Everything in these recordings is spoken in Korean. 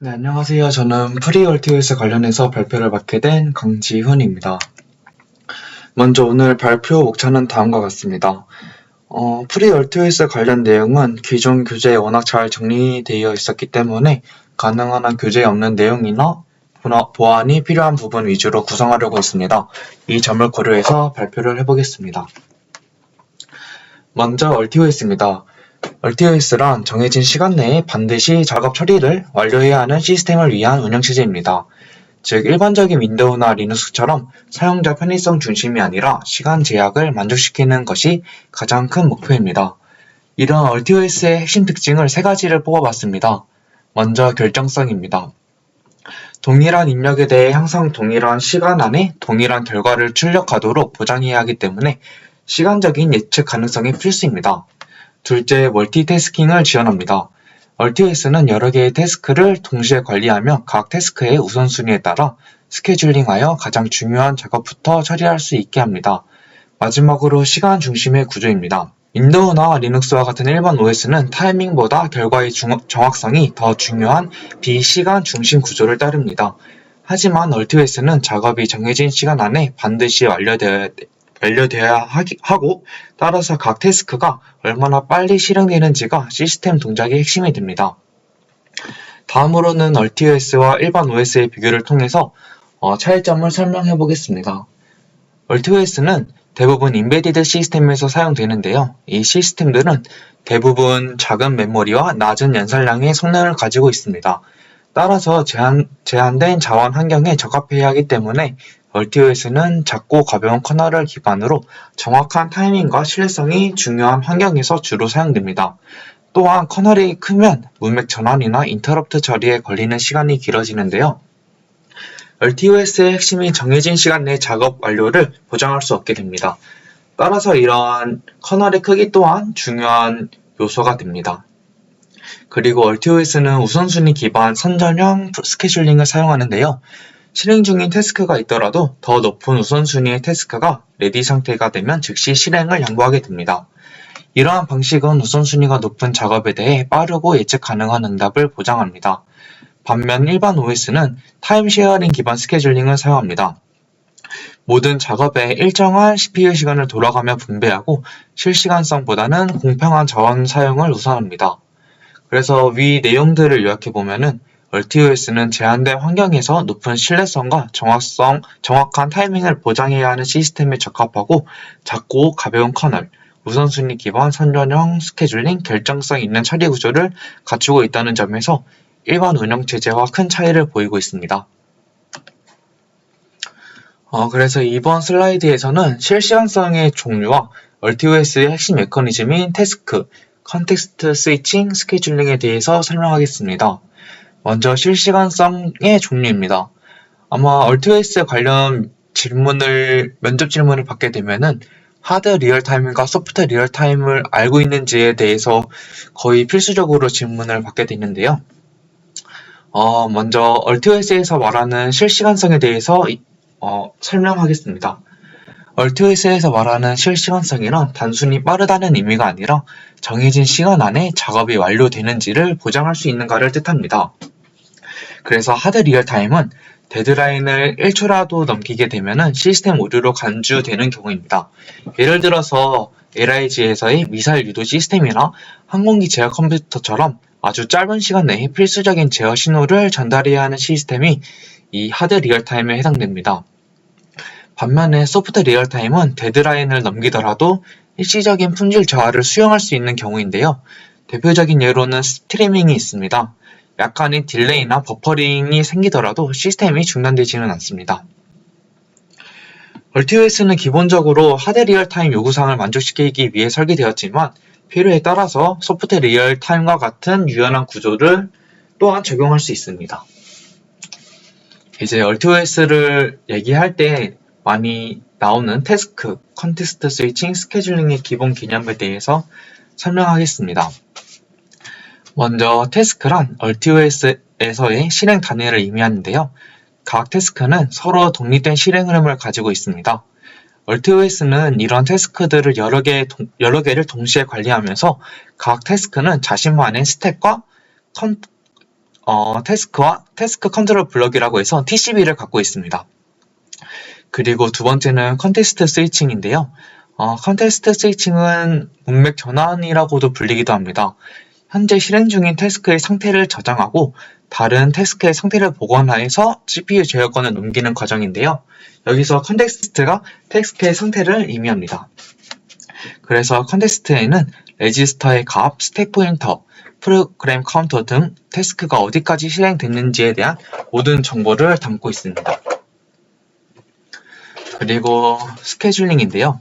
네, 안녕하세요. 저는 프리얼티오스 관련해서 발표를 맡게 된 강지훈입니다. 먼저 오늘 발표 목차는 다음과 같습니다. 어, 프리얼티오스 관련 내용은 기존 교재에 워낙 잘 정리되어 있었기 때문에 가능한 한 교재에 없는 내용이나 보완이 필요한 부분 위주로 구성하려고 했습니다. 이 점을 고려해서 발표를 해보겠습니다. 먼저 얼티오스입니다. RTOS란 정해진 시간 내에 반드시 작업 처리를 완료해야 하는 시스템을 위한 운영체제입니다. 즉, 일반적인 윈도우나 리눅스처럼 사용자 편의성 중심이 아니라 시간 제약을 만족시키는 것이 가장 큰 목표입니다. 이런 RTOS의 핵심 특징을 세 가지를 뽑아봤습니다. 먼저 결정성입니다. 동일한 입력에 대해 항상 동일한 시간 안에 동일한 결과를 출력하도록 보장해야 하기 때문에 시간적인 예측 가능성이 필수입니다. 둘째, 멀티태스킹을 지원합니다. RTOS는 여러 개의 태스크를 동시에 관리하며 각 태스크의 우선순위에 따라 스케줄링하여 가장 중요한 작업부터 처리할 수 있게 합니다. 마지막으로 시간 중심의 구조입니다. 윈도우나 리눅스와 같은 일반 OS는 타이밍보다 결과의 중- 정확성이 더 중요한 비시간 중심 구조를 따릅니다. 하지만 RTOS는 작업이 정해진 시간 안에 반드시 완료되어야, 완료되어야 하고 따라서 각 태스크가 얼마나 빨리 실행되는지가 시스템 동작의 핵심이 됩니다. 다음으로는 RTOS와 일반 OS의 비교를 통해서 어, 차이점을 설명해 보겠습니다. RTOS는 대부분 인베디드 시스템에서 사용되는데요. 이 시스템들은 대부분 작은 메모리와 낮은 연산량의 성능을 가지고 있습니다. 따라서 제한, 제한된 자원 환경에 적합해야 하기 때문에 RTOS는 작고 가벼운 커널을 기반으로 정확한 타이밍과 신뢰성이 중요한 환경에서 주로 사용됩니다. 또한 커널이 크면 문맥 전환이나 인터럽트 처리에 걸리는 시간이 길어지는데요. RTOS의 핵심이 정해진 시간 내 작업 완료를 보장할 수 없게 됩니다. 따라서 이러한 커널의 크기 또한 중요한 요소가 됩니다. 그리고 RTOS는 우선순위 기반 선전형 스케줄링을 사용하는데요. 실행 중인 태스크가 있더라도 더 높은 우선순위의 태스크가 레디 상태가 되면 즉시 실행을 양보하게 됩니다. 이러한 방식은 우선순위가 높은 작업에 대해 빠르고 예측 가능한 응답을 보장합니다. 반면 일반 OS는 타임 쉐어링 기반 스케줄링을 사용합니다. 모든 작업에 일정한 CPU 시간을 돌아가며 분배하고 실시간성보다는 공평한 자원 사용을 우선합니다. 그래서 위 내용들을 요약해 보면은 RTOS는 제한된 환경에서 높은 신뢰성과 정확성, 정확한 타이밍을 보장해야 하는 시스템에 적합하고 작고 가벼운 커널, 우선순위 기반 선전형 스케줄링, 결정성 있는 처리 구조를 갖추고 있다는 점에서 일반 운영 체제와 큰 차이를 보이고 있습니다. 어, 그래서 이번 슬라이드에서는 실시간성의 종류와 RTOS의 핵심 메커니즘인 태스크, 컨텍스트 스위칭, 스케줄링에 대해서 설명하겠습니다. 먼저 실시간성의 종류입니다. 아마 RTOS 관련 질문을, 면접 질문을 받게 되면은 하드 리얼타임과 소프트 리얼타임을 알고 있는지에 대해서 거의 필수적으로 질문을 받게 되는데요. 어, 먼저 RTOS에서 말하는 실시간성에 대해서 이- 어, 설명하겠습니다. RTOS에서 말하는 실시간성이란 단순히 빠르다는 의미가 아니라 정해진 시간 안에 작업이 완료되는지를 보장할 수 있는가를 뜻합니다. 그래서 하드 리얼타임은 데드라인을 1초라도 넘기게 되면 시스템 오류로 간주되는 경우입니다. 예를 들어서 LIG에서의 미사일 유도 시스템이나 항공기 제어 컴퓨터처럼 아주 짧은 시간 내에 필수적인 제어 신호를 전달해야 하는 시스템이 이 하드 리얼타임에 해당됩니다. 반면에 소프트 리얼타임은 데드라인을 넘기더라도 일시적인 품질 저하를 수용할 수 있는 경우인데요. 대표적인 예로는 스트리밍이 있습니다. 약간의 딜레이나 버퍼링이 생기더라도 시스템이 중단되지는 않습니다. RTOS는 기본적으로 하드 리얼타임 요구사항을 만족시키기 위해 설계되었지만 필요에 따라서 소프트 리얼타임과 같은 유연한 구조를 또한 적용할 수 있습니다. 이제 RTOS를 얘기할 때 많이 나오는 태스크, 컨텍스트 스위칭, 스케줄링의 기본 개념에 대해서 설명하겠습니다. 먼저 태스크란 RTOS에서의 실행 단위를 의미하는데요. 각 태스크는 서로 독립된 실행 흐름을 가지고 있습니다. RTOS는 이런 태스크들을 여러, 개, 여러 개를 동시에 관리하면서 각 태스크는 자신만의 스택과 컨, 어, 태스크와 태스크 컨트롤 블럭이라고 해서 TCB를 갖고 있습니다. 그리고 두 번째는 컨테스트 스위칭인데요. 어, 컨테스트 스위칭은 문맥 전환이라고도 불리기도 합니다. 현재 실행 중인 태스크의 상태를 저장하고 다른 태스크의 상태를 복원하여서 CPU 제어권을 넘기는 과정인데요. 여기서 컨텍스트가 태스크의 상태를 의미합니다. 그래서 컨텍스트에는 레지스터의 값, 스택 포인터, 프로그램 카운터 등 태스크가 어디까지 실행됐는지에 대한 모든 정보를 담고 있습니다. 그리고 스케줄링인데요.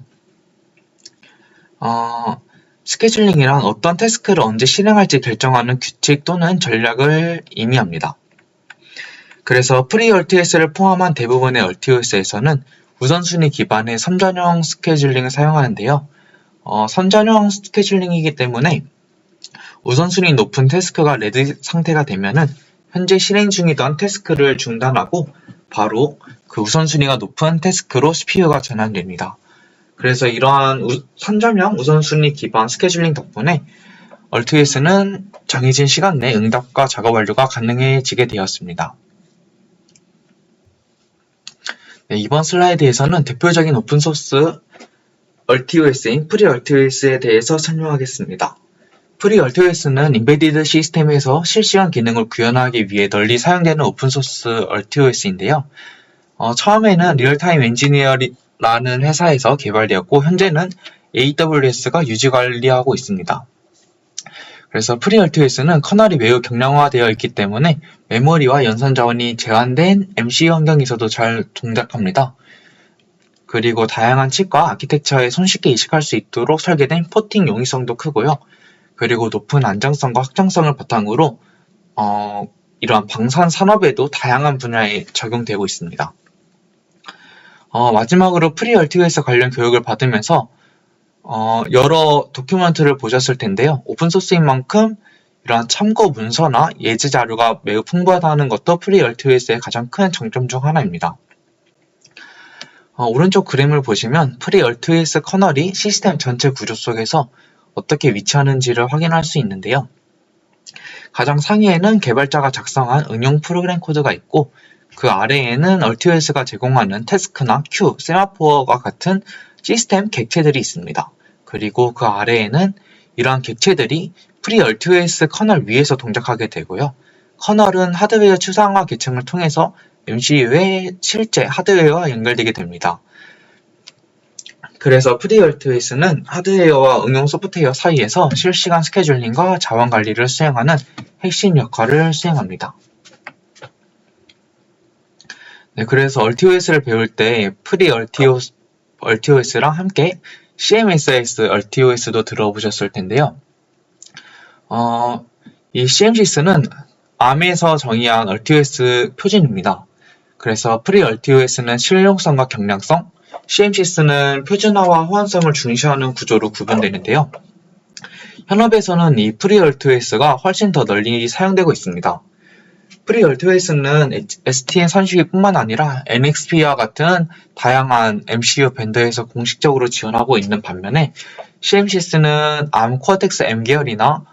어, 스케줄링이란 어떤 태스크를 언제 실행할지 결정하는 규칙 또는 전략을 의미합니다. 그래서 프리 얼티에스를 포함한 대부분의 얼티오스에서는 우선순위 기반의 선전형 스케줄링을 사용하는데요. 어, 선전형 스케줄링이기 때문에 우선순위 높은 태스크가 레드 상태가 되면은 현재 실행 중이던 태스크를 중단하고 바로 그 우선순위가 높은 태스크로 CPU가 전환됩니다. 그래서 이러한 우, 선점형 우선순위 기반 스케줄링 덕분에 얼트에스는 정해진 시간 내 응답과 작업 완료가 가능해지게 되었습니다. 네, 이번 슬라이드에서는 대표적인 오픈소스 RTOS인 FreeRTOS에 대해서 설명하겠습니다. FreeRTOS는 인베디드 시스템에서 실시간 기능을 구현하기 위해 널리 사용되는 오픈소스 RTOS인데요. 어, 처음에는 리얼타임 엔지니어 라는 회사에서 개발되었고 현재는 AWS가 유지 관리하고 있습니다. 그래서 FreeRTOS는 커널이 매우 경량화되어 있기 때문에 메모리와 연산 자원이 제한된 MC 환경에서도 잘 동작합니다. 그리고 다양한 칩과 아키텍처에 손쉽게 이식할 수 있도록 설계된 포팅 용이성도 크고요. 그리고 높은 안정성과 확장성을 바탕으로 어, 이러한 방산 산업에도 다양한 분야에 적용되고 있습니다. 어, 마지막으로 프리 얼티에서 관련 교육을 받으면서 어, 여러 도큐멘트를 보셨을 텐데요. 오픈소스인 만큼 이러한 참고 문서나 예제 자료가 매우 풍부하다는 것도 프리 얼티에스의 가장 큰 장점 중 하나입니다. 어, 오른쪽 그림을 보시면 프리 얼티에스 커널이 시스템 전체 구조 속에서 어떻게 위치하는지를 확인할 수 있는데요. 가장 상위에는 개발자가 작성한 응용 프로그램 코드가 있고 그 아래에는 RTOS가 제공하는 태스크나 큐, 세마포어와 같은 시스템 객체들이 있습니다. 그리고 그 아래에는 이러한 객체들이 프리 RTOS 커널 위에서 동작하게 되고요. 커널은 하드웨어 추상화 계층을 통해서 MCU의 실제 하드웨어와 연결되게 됩니다. 그래서 FreeRTOS는 하드웨어와 응용 소프트웨어 사이에서 실시간 스케줄링과 자원 관리를 수행하는 핵심 역할을 수행합니다. 네, 그래서 RTOS를 배울 때 FreeRTOS랑 함께 CMSIS RTOS도 들어보셨을 텐데요. 어, 이 CMSIS는 ARM에서 정의한 RTOS 표준입니다. 그래서 FreeRTOS는 실용성과 경량성, CMCS는 표준화와 호환성을 중시하는 구조로 구분되는데요. 현업에서는 이 FreeRTOS가 훨씬 더 널리 사용되고 있습니다. FreeRTOS는 STM32뿐만 아니라 NXP와 같은 다양한 MCU 밴드에서 공식적으로 지원하고 있는 반면에 CMCS는 ARM 코어텍스 M 계열이나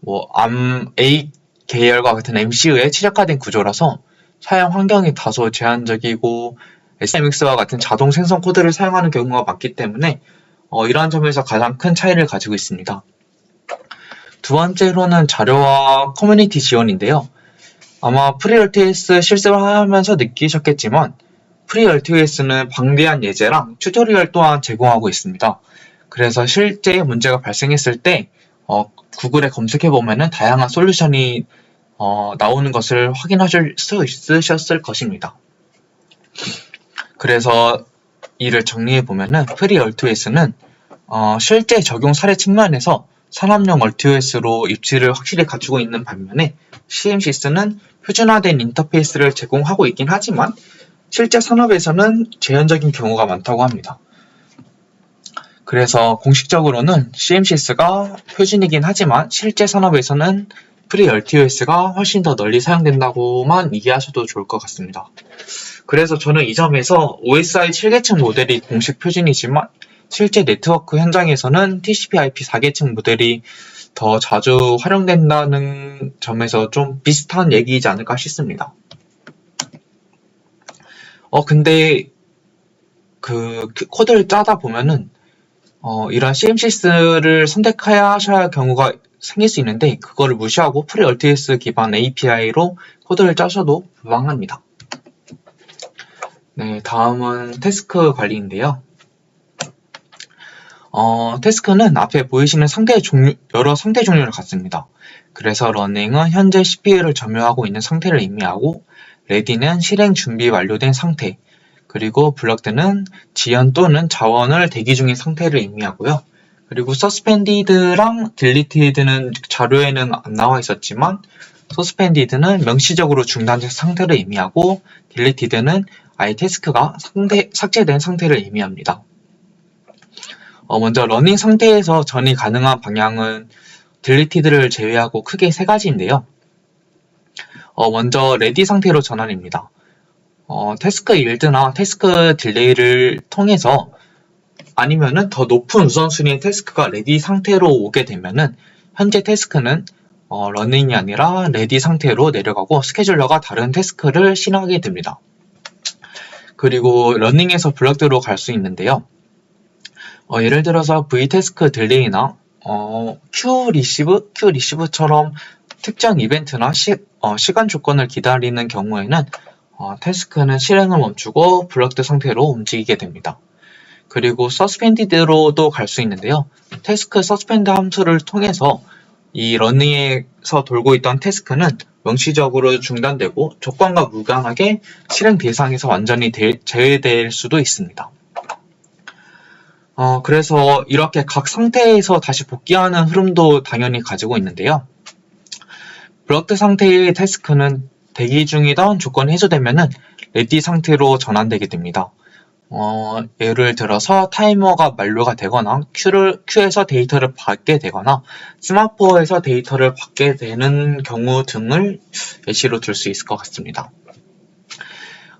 뭐 ARM A 계열과 같은 MCU에 최적화된 구조라서 사용 환경이 다소 제한적이고 SMX와 같은 자동 생성 코드를 사용하는 경우가 많기 때문에 어, 이러한 점에서 가장 큰 차이를 가지고 있습니다. 두 번째로는 자료와 커뮤니티 지원인데요. 아마 FreeRTOS 실습을 하면서 느끼셨겠지만 FreeRTOS는 방대한 예제랑 튜토리얼 또한 제공하고 있습니다. 그래서 실제 문제가 발생했을 때 어, 구글에 검색해 보면은 다양한 솔루션이 어, 나오는 것을 확인하실 수 있으셨을 것입니다. 그래서 이를 정리해 보면은 FreeRTOS는 어, 실제 적용 사례 측면에서 산업용 RTOS로 입지를 확실히 갖추고 있는 반면에 CMSIS는 표준화된 인터페이스를 제공하고 있긴 하지만 실제 산업에서는 제한적인 경우가 많다고 합니다. 그래서 공식적으로는 CMSIS가 표준이긴 하지만 실제 산업에서는 FreeRTOS가 훨씬 더 널리 사용된다고만 이해하셔도 좋을 것 같습니다. 그래서 저는 이 점에서 OSI 7계층 모델이 공식 표준이지만 실제 네트워크 현장에서는 TCP/IP 4계층 모델이 더 자주 활용된다는 점에서 좀 비슷한 얘기이지 않을까 싶습니다. 어, 근데 그 코드를 짜다 보면은 어, 이런 CMS를 선택해야 하셔야 할 경우가 생길 수 있는데 그거를 무시하고 FreeRTS 기반 API로 코드를 짜셔도 무방합니다. 네, 다음은 태스크 관리인데요. 어, 태스크는 앞에 보이시는 상대 종류, 여러 상태 종류를 갖습니다. 그래서 러닝은 현재 CPU를 점유하고 있는 상태를 의미하고 레디는 실행 준비 완료된 상태, 그리고 블럭드는 지연 또는 자원을 대기 중인 상태를 의미하고요. 그리고 suspended랑 deleted는 자료에는 안 나와 있었지만 suspended는 명시적으로 중단된 상태를 의미하고 deleted는 아예 태스크가 상대, 삭제된 상태를 의미합니다. 어, 먼저 러닝 상태에서 전이 가능한 방향은 deleted를 제외하고 크게 세 가지인데요. 어, 먼저 ready 상태로 전환입니다. 어, 태스크 일드나 태스크 딜레이를 통해서 아니면은 더 높은 우선순위의 태스크가 레디 상태로 오게 되면은 현재 태스크는 어, 러닝이 아니라 레디 상태로 내려가고 스케줄러가 다른 태스크를 실행하게 됩니다. 그리고 러닝에서 블럭드로 갈 수 있는데요. 어, 예를 들어서 v태스크 딜레이나 어, q 리시브, q 리시브처럼 특정 이벤트나 시, 어, 시간 조건을 기다리는 경우에는 어, 태스크는 실행을 멈추고 블럭드 상태로 움직이게 됩니다. 그리고 서스펜디드로도 갈 수 있는데요. 태스크 서스펜드 함수를 통해서 이 러닝에서 돌고 있던 태스크는 명시적으로 중단되고 조건과 무관하게 실행 대상에서 완전히 대, 제외될 수도 있습니다. 어, 그래서 이렇게 각 상태에서 다시 복귀하는 흐름도 당연히 가지고 있는데요. 블럭드 상태의 태스크는 대기 중이던 조건이 해소되면은 레디 상태로 전환되게 됩니다. 어, 예를 들어서 타이머가 만료가 되거나 큐를, 큐에서 데이터를 받게 되거나 스마포에서 데이터를 받게 되는 경우 등을 예시로 들 수 있을 것 같습니다.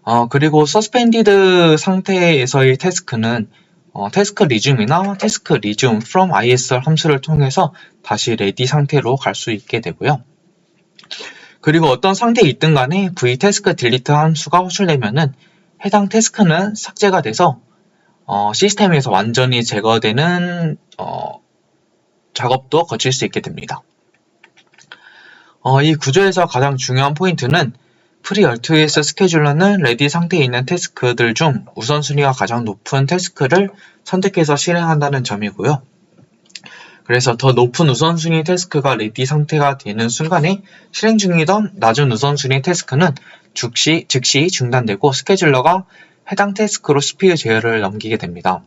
어, 그리고 서스펜디드 상태에서의 태스크는 어, 태스크 리즘이나 태스크 리즘 from ISR 함수를 통해서 다시 레디 상태로 갈 수 있게 되고요. 그리고 어떤 상태에 있든 간에 vtask delete 함수가 호출되면은 해당 태스크는 삭제가 돼서 어, 시스템에서 완전히 제거되는 어, 작업도 거칠 수 있게 됩니다. 어, 이 구조에서 가장 중요한 포인트는 FreeRTOS 스케줄러는 레디 상태에 있는 태스크들 중 우선순위가 가장 높은 태스크를 선택해서 실행한다는 점이고요. 그래서 더 높은 우선순위 태스크가 레디 상태가 되는 순간에 실행 중이던 낮은 우선순위 태스크는 즉시, 즉시 중단되고 스케줄러가 해당 태스크로 CPU 제어를 넘기게 됩니다.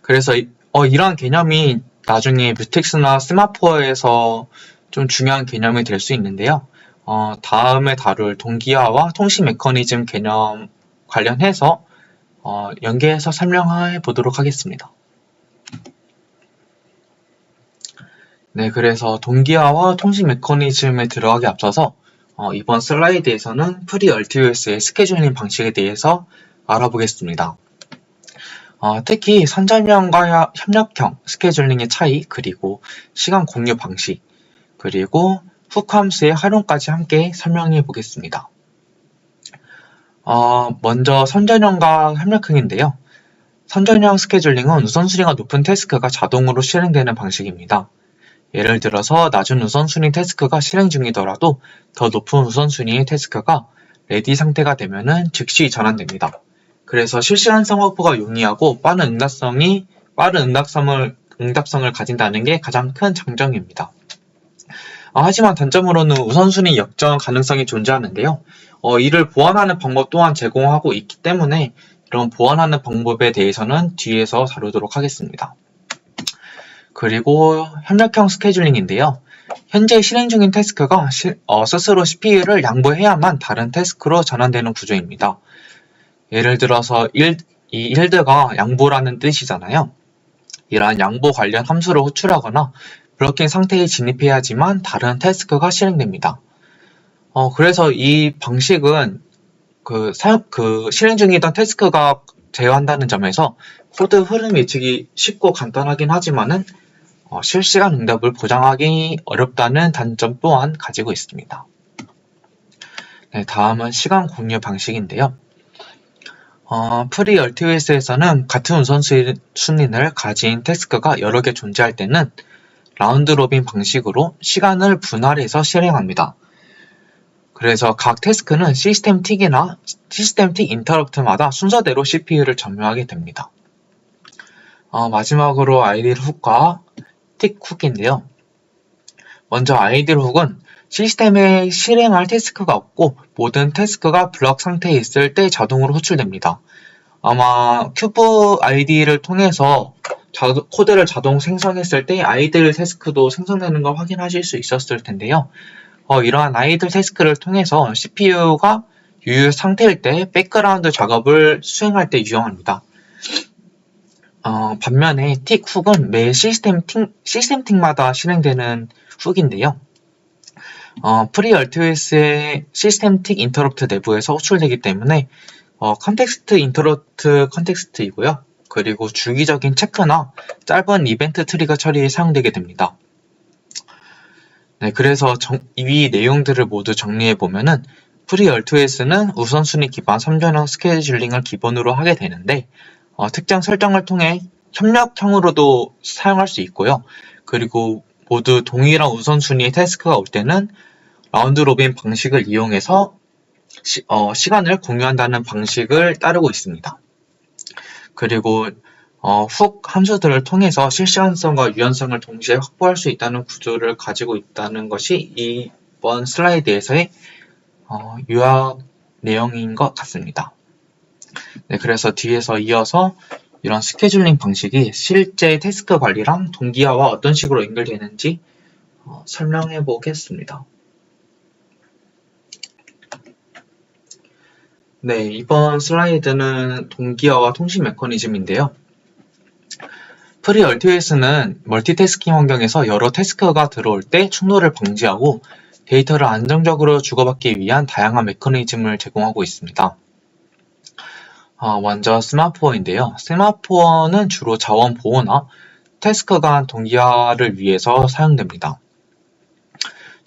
그래서 어, 이러한 개념이 나중에 뮤텍스나 스마포에서 좀 중요한 개념이 될 수 있는데요. 어, 다음에 다룰 동기화와 통신 메커니즘 개념 관련해서 어, 연계해서 설명해 보도록 하겠습니다. 네, 그래서 동기화와 통신 메커니즘에 들어가기 앞서서 어, 이번 슬라이드에서는 FreeRTOS의 스케줄링 방식에 대해서 알아보겠습니다. 어, 특히 선전형과 협력형 스케줄링의 차이, 그리고 시간 공유 방식, 그리고 훅 함수의 활용까지 함께 설명해 보겠습니다. 어, 먼저 선전형과 협력형인데요. 선전형 스케줄링은 우선순위가 높은 태스크가 자동으로 실행되는 방식입니다. 예를 들어서 낮은 우선순위 태스크가 실행 중이더라도 더 높은 우선순위의 태스크가 레디 상태가 되면은 즉시 전환됩니다. 그래서 실시간성 확보가 용이하고 빠른 응답성이 빠른 응답성을 응답성을 가진다는 게 가장 큰 장점입니다. 아, 하지만 단점으로는 우선순위 역전 가능성이 존재하는데요. 어, 이를 보완하는 방법 또한 제공하고 있기 때문에 이런 보완하는 방법에 대해서는 뒤에서 다루도록 하겠습니다. 그리고 협력형 스케줄링인데요. 현재 실행 중인 태스크가 시, 어, 스스로 CPU를 양보해야만 다른 태스크로 전환되는 구조입니다. 예를 들어서 일, 이 일드가 양보라는 뜻이잖아요. 이러한 양보 관련 함수를 호출하거나 블로킹 상태에 진입해야지만 다른 태스크가 실행됩니다. 어, 그래서 이 방식은 그, 사용, 그 실행 중이던 태스크가 제어한다는 점에서 코드 흐름 예측이 쉽고 간단하긴 하지만은 어, 실시간 응답을 보장하기 어렵다는 단점 또한 가지고 있습니다. 네, 다음은 시간 공유 방식인데요. 어, 프리 RTOS에서는 같은 우선순위를 가진 태스크가 여러 개 존재할 때는 라운드 로빈 방식으로 시간을 분할해서 실행합니다. 그래서 각 태스크는 시스템 틱이나 시스템 틱 인터럽트마다 순서대로 CPU를 점유하게 됩니다. 어, 마지막으로 아이딜 훅과 틱 훅인데요. 먼저 아이딜 훅은 시스템에 실행할 태스크가 없고 모든 태스크가 블럭 상태에 있을 때 자동으로 호출됩니다. 아마 큐브 아이디를 통해서 자, 코드를 자동 생성했을 때 아이들 태스크도 생성되는 걸 확인하실 수 있었을 텐데요. 어, 이러한 아이들 태스크를 통해서 CPU가 유효 상태일 때 백그라운드 작업을 수행할 때 유용합니다. 어, 반면에 틱 훅은 매 시스템 틱, 시스템 틱마다 실행되는 훅인데요. 어, 프리 RTOS의 시스템 틱 인터럽트 내부에서 호출되기 때문에 어, 컨텍스트 인터럽트 컨텍스트이고요. 그리고 주기적인 체크나 짧은 이벤트 트리거 처리에 사용되게 됩니다. 네, 그래서 정, 이 내용들을 모두 정리해 보면은 프리 R2S는 우선순위 기반 3전형 스케줄링을 기본으로 하게 되는데 어, 특정 설정을 통해 협력형으로도 사용할 수 있고요. 그리고 모두 동일한 우선순위의 태스크가 올 때는 라운드 로빈 방식을 이용해서 시, 어, 시간을 공유한다는 방식을 따르고 있습니다. 그리고 어, 훅 함수들을 통해서 실시간성과 유연성을 동시에 확보할 수 있다는 구조를 가지고 있다는 것이 이번 슬라이드에서의 어, 요약 내용인 것 같습니다. 네, 그래서 뒤에서 이어서 이런 스케줄링 방식이 실제 태스크 관리랑 동기화와 어떤 식으로 연결되는지 어, 설명해 보겠습니다. 네, 이번 슬라이드는 동기화와 통신 메커니즘인데요. 프리 RTOS는 멀티태스킹 환경에서 여러 태스크가 들어올 때 충돌을 방지하고 데이터를 안정적으로 주고받기 위한 다양한 메커니즘을 제공하고 있습니다. 어, 먼저 스마포어인데요. 스마포어는 주로 자원 보호나 태스크 간 동기화를 위해서 사용됩니다.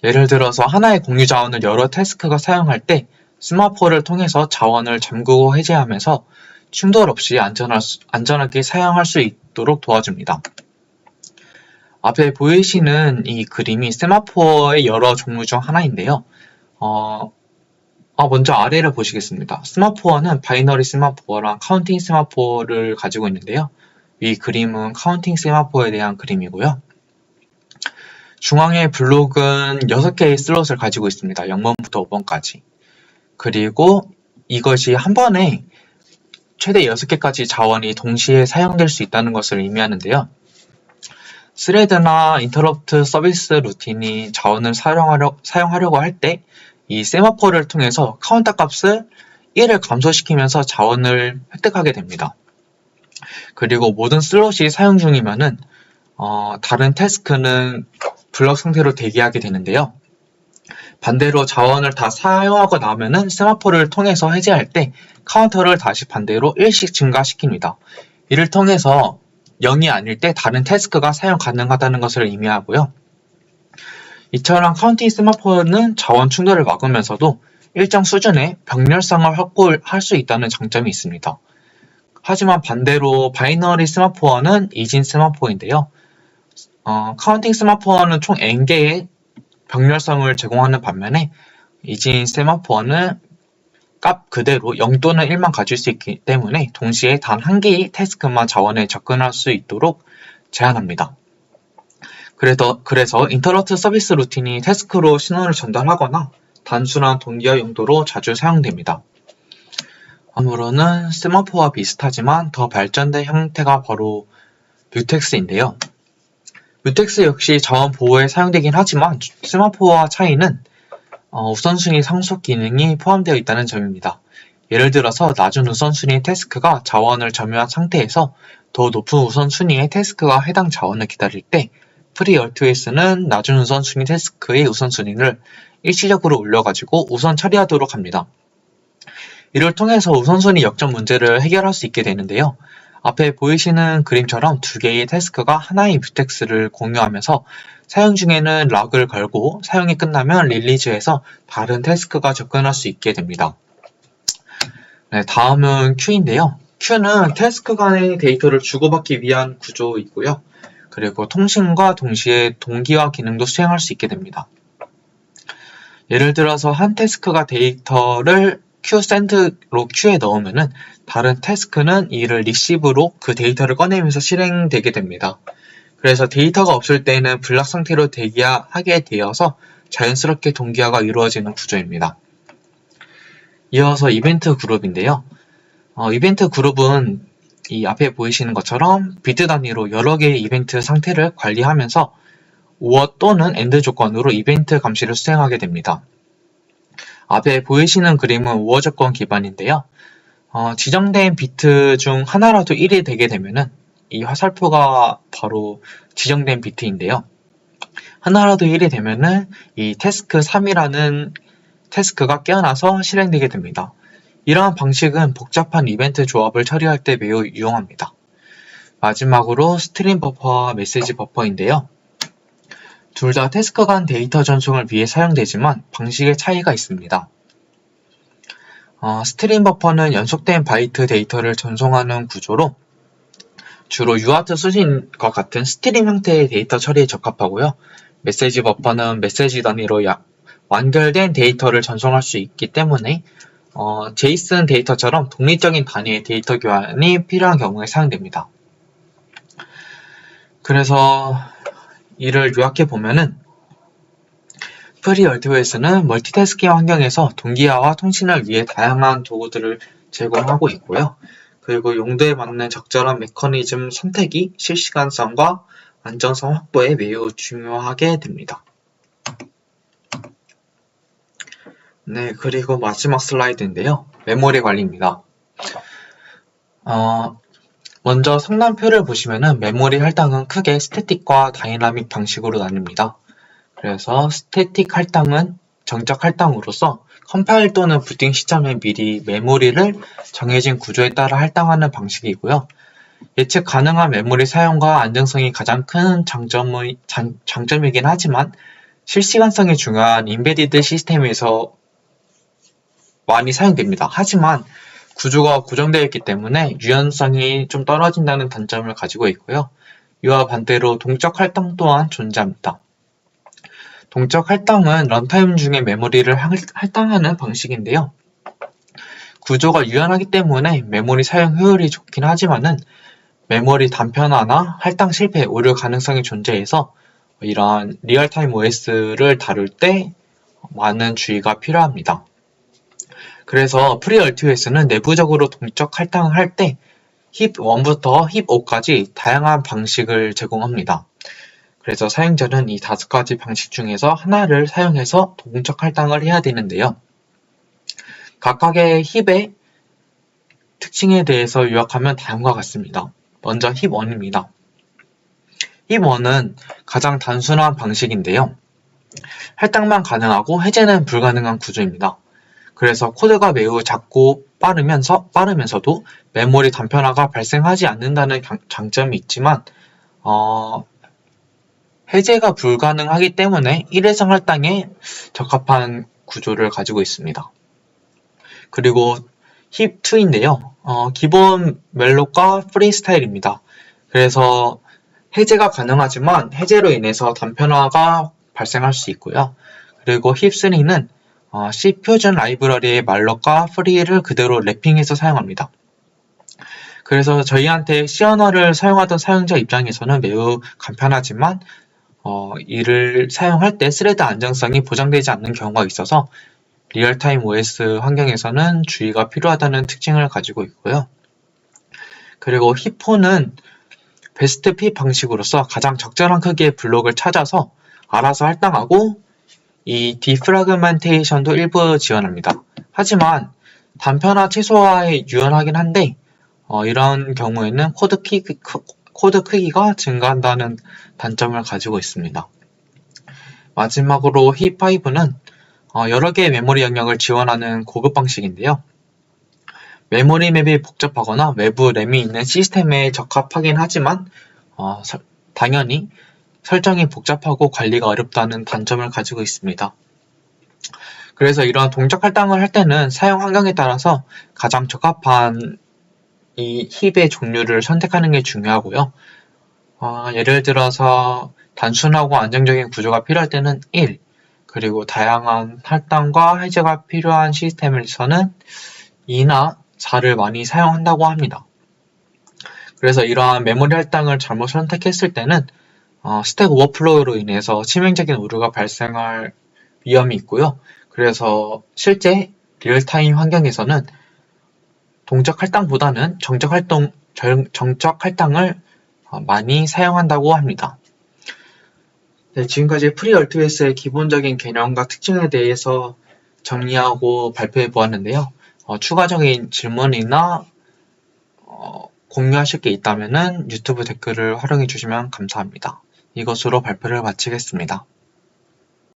예를 들어서 하나의 공유 자원을 여러 태스크가 사용할 때 스마포를 통해서 자원을 잠그고 해제하면서 충돌 없이 안전할 수, 안전하게 사용할 수 있도록 도와줍니다. 앞에 보이시는 이 그림이 세마포의 여러 종류 중 하나인데요. 어, 아, 먼저 아래를 보시겠습니다. 스마포어는 바이너리 스마포어랑 카운팅 스마포어를 가지고 있는데요. 이 그림은 카운팅 스마포어에 대한 그림이고요. 중앙의 블록은 6개의 슬롯을 가지고 있습니다. 0번부터 5번까지. 그리고 이것이 한 번에 최대 6개까지 자원이 동시에 사용될 수 있다는 것을 의미하는데요. 스레드나 인터럽트 서비스 루틴이 자원을 사용하려, 사용하려고 할 때 이 세마포를 통해서 카운터 값을 1을 감소시키면서 자원을 획득하게 됩니다. 그리고 모든 슬롯이 사용 중이면은 어, 다른 태스크는 블럭 상태로 대기하게 되는데요. 반대로 자원을 다 사용하고 나면은 세마포를 통해서 해제할 때 카운터를 다시 반대로 1씩 증가시킵니다. 이를 통해서 0이 아닐 때 다른 태스크가 사용 가능하다는 것을 의미하고요. 이처럼 카운팅 세마포는 자원 충돌을 막으면서도 일정 수준의 병렬성을 확보할 수 있다는 장점이 있습니다. 하지만 반대로 바이너리 스마포어는 이진 스마포인데요. 어, 카운팅 스마포어는 총 n개의 병렬성을 제공하는 반면에 이진 세마포어는 값 그대로 0 또는 1만 가질 수 있기 때문에 동시에 단 한 개의 태스크만 자원에 접근할 수 있도록 제한합니다. 그래서, 그래서 인터러트 서비스 루틴이 태스크로 신호를 전달하거나 단순한 동기화 용도로 자주 사용됩니다. 다음으로는 세마포와 비슷하지만 더 발전된 형태가 바로 뮤텍스인데요. 뮤텍스 역시 자원 보호에 사용되긴 하지만 스마포와 차이는 어, 우선순위 상속 기능이 포함되어 있다는 점입니다. 예를 들어서 낮은 우선순위 태스크가 자원을 점유한 상태에서 더 높은 우선순위의 태스크가 해당 자원을 기다릴 때 프리 R2S는 낮은 우선순위 태스크의 우선순위를 일시적으로 올려가지고 우선 처리하도록 합니다. 이를 통해서 우선순위 역전 문제를 해결할 수 있게 되는데요. 앞에 보이시는 그림처럼 두 개의 태스크가 하나의 뮤텍스를 공유하면서 사용 중에는 락을 걸고 사용이 끝나면 릴리즈해서 다른 태스크가 접근할 수 있게 됩니다. 네, 다음은 큐인데요. 큐는 태스크 간의 데이터를 주고받기 위한 구조이고요. 그리고 통신과 동시에 동기화 기능도 수행할 수 있게 됩니다. 예를 들어서 한 태스크가 데이터를 q 샌드로 큐에 넣으면은 다른 태스크는 이를 리시브로 그 데이터를 꺼내면서 실행되게 됩니다. 그래서 데이터가 없을 때는 블락 상태로 대기하게 되어서 자연스럽게 동기화가 이루어지는 구조입니다. 이어서 이벤트 그룹인데요. 어, 이벤트 그룹은 이 앞에 보이시는 것처럼 비트 단위로 여러 개의 이벤트 상태를 관리하면서 or 또는 and 조건으로 이벤트 감시를 수행하게 됩니다. 앞에 보이시는 그림은 우어 조건 기반인데요. 어, 지정된 비트 중 하나라도 1이 되게 되면은 이 화살표가 바로 지정된 비트인데요. 하나라도 1이 되면은 이 태스크 3이라는 태스크가 깨어나서 실행되게 됩니다. 이러한 방식은 복잡한 이벤트 조합을 처리할 때 매우 유용합니다. 마지막으로 스트림 버퍼와 메시지 버퍼인데요. 둘 다 태스크 간 데이터 전송을 위해 사용되지만 방식의 차이가 있습니다. 어, 스트림 버퍼는 연속된 바이트 데이터를 전송하는 구조로 주로 UART 수준과 같은 스트림 형태의 데이터 처리에 적합하고요. 메시지 버퍼는 메시지 단위로 야, 완결된 데이터를 전송할 수 있기 때문에 어, JSON 데이터처럼 독립적인 단위의 데이터 교환이 필요한 경우에 사용됩니다. 그래서 이를 요약해 보면은 FreeRTOS는 멀티태스킹 환경에서 동기화와 통신을 위해 다양한 도구들을 제공하고 있고요. 그리고 용도에 맞는 적절한 메커니즘 선택이 실시간성과 안정성 확보에 매우 중요하게 됩니다. 네, 그리고 마지막 슬라이드인데요. 메모리 관리입니다. 어, 먼저 성난표를 보시면은 메모리 할당은 크게 스태틱과 다이나믹 방식으로 나뉩니다. 그래서 스태틱 할당은 정적 할당으로서 컴파일 또는 부팅 시점에 미리 메모리를 정해진 구조에 따라 할당하는 방식이고요. 예측 가능한 메모리 사용과 안정성이 가장 큰 장점의, 장, 장점이긴 하지만 실시간성이 중요한 인베디드 시스템에서 많이 사용됩니다. 하지만 구조가 고정되어 있기 때문에 유연성이 좀 떨어진다는 단점을 가지고 있고요. 이와 반대로 동적 할당 또한 존재합니다. 동적 할당은 런타임 중에 메모리를 할당하는 방식인데요. 구조가 유연하기 때문에 메모리 사용 효율이 좋긴 하지만은 메모리 단편화나 할당 실패, 오류 가능성이 존재해서 이러한 리얼타임 OS를 다룰 때 많은 주의가 필요합니다. 그래서 FreeRTOS는 내부적으로 동적 할당을 할 때 힙 1부터 힙 5까지 다양한 방식을 제공합니다. 그래서 사용자는 이 다섯 가지 방식 중에서 하나를 사용해서 동적 할당을 해야 되는데요. 각각의 힙의 특징에 대해서 요약하면 다음과 같습니다. 먼저 힙 1입니다. 힙 1은 가장 단순한 방식인데요. 할당만 가능하고 해제는 불가능한 구조입니다. 그래서 코드가 매우 작고 빠르면서, 빠르면서도 메모리 단편화가 발생하지 않는다는 장점이 있지만, 어, 해제가 불가능하기 때문에 일회성 할당에 적합한 구조를 가지고 있습니다. 그리고 힙2인데요. 어, 기본 멜로과 프리스타일입니다. 그래서 해제가 가능하지만 해제로 인해서 단편화가 발생할 수 있고요. 그리고 힙3는 어, C 표준 라이브러리의 말럭과 프리를 그대로 랩핑해서 사용합니다. 그래서 저희한테 C 언어를 사용하던 사용자 입장에서는 매우 간편하지만 어, 이를 사용할 때 스레드 안정성이 보장되지 않는 경우가 있어서 리얼타임 OS 환경에서는 주의가 필요하다는 특징을 가지고 있고요. 그리고 히포는 베스트 핏 방식으로서 가장 적절한 크기의 블록을 찾아서 알아서 할당하고 이 디프라그멘테이션도 일부 지원합니다. 하지만 단편화 최소화에 유연하긴 한데 어, 이런 경우에는 코드, 키, 코드 크기가 증가한다는 단점을 가지고 있습니다. 마지막으로 힙5는 어, 여러 개의 메모리 영역을 지원하는 고급 방식인데요. 메모리 맵이 복잡하거나 외부 램이 있는 시스템에 적합하긴 하지만 어, 서- 당연히 설정이 복잡하고 관리가 어렵다는 단점을 가지고 있습니다. 그래서 이러한 동작 할당을 할 때는 사용 환경에 따라서 가장 적합한 이 힙의 종류를 선택하는 게 중요하고요. 어, 예를 들어서 단순하고 안정적인 구조가 필요할 때는 1, 그리고 다양한 할당과 해제가 필요한 시스템에서는 2나 4를 많이 사용한다고 합니다. 그래서 이러한 메모리 할당을 잘못 선택했을 때는 어, 스택 오버플로우로 인해서 치명적인 오류가 발생할 위험이 있고요. 그래서 실제 리얼타임 환경에서는 동적 할당보다는 정적 활동, 정- 정적 할당을 어, 많이 사용한다고 합니다. 네, 지금까지 FreeRTOS의 기본적인 개념과 특징에 대해서 정리하고 발표해 보았는데요. 어, 추가적인 질문이나 어, 공유하실 게 있다면 유튜브 댓글을 활용해 주시면 감사합니다. 이것으로 발표를 마치겠습니다.